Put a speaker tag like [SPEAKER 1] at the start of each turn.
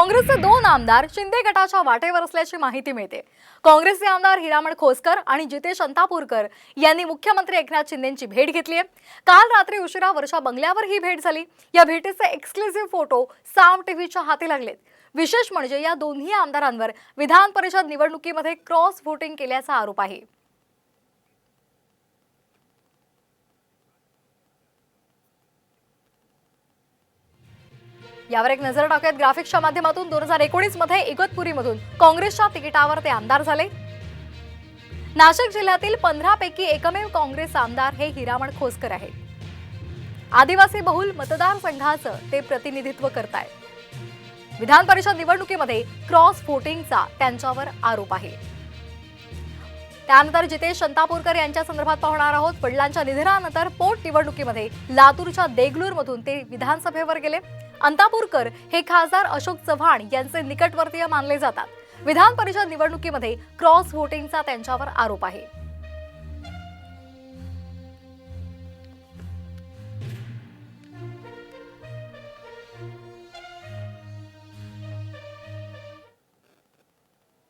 [SPEAKER 1] काँग्रेसचे दोन आमदार शिंदे गटाच्या वाटेवर असल्याची माहिती मिळते. काँग्रेसचे आमदार हिरामण खोसकर आणि जितेश अंतापूरकर यांनी मुख्यमंत्री एकनाथ शिंदेची भेट घेतली आहे. काल रात्री उशिरा वर्षा बंगल्यावर ही भेट झाली. या भेटीचे एक्सक्लुझिव्ह फोटो साम टीव्हीच्या हाती लागलेत. विशेष म्हणजे या दोन्ही आमदारांवर विधान परिषद निवडणुकीमध्ये क्रॉस व्होटिंग केल्याचा आरोप आहे. यावर एक नजर टाकूयात. ग्राफिक्सच्या माध्यमातून दोन हजार एकोणीसमध्ये इगतपुरीमधून काँग्रेसच्या तिकिटावर ते आमदार झाले. नाशिक जिल्ह्यातील पंधरा पैकी एकमेव काँग्रेस आमदार हे हिरामण खोसकर आहेत. आदिवासी बहुल मतदारसंघाचं ते प्रतिनिधित्व करतायत. विधान परिषद निवडणुकीमध्ये क्रॉस व्होटिंगचा त्यांच्यावर आरोप आहे. त्यानंतर जितेश शंतापूरकर यांच्या संदर्भात पाहणार आहोत. वडिलांच्या निधनानंतर पोट निवडणुकीमध्ये लातूरच्या देगलूरमधून ते विधानसभेवर गेले. अंतापूरकर हे खासदार अशोक चव्हाण यांचे निकटवर्तीय मानले जातात. विधान परिषद निवडणुकीमध्ये क्रॉस व्होटिंगचा त्यांच्यावर आरोप आहे.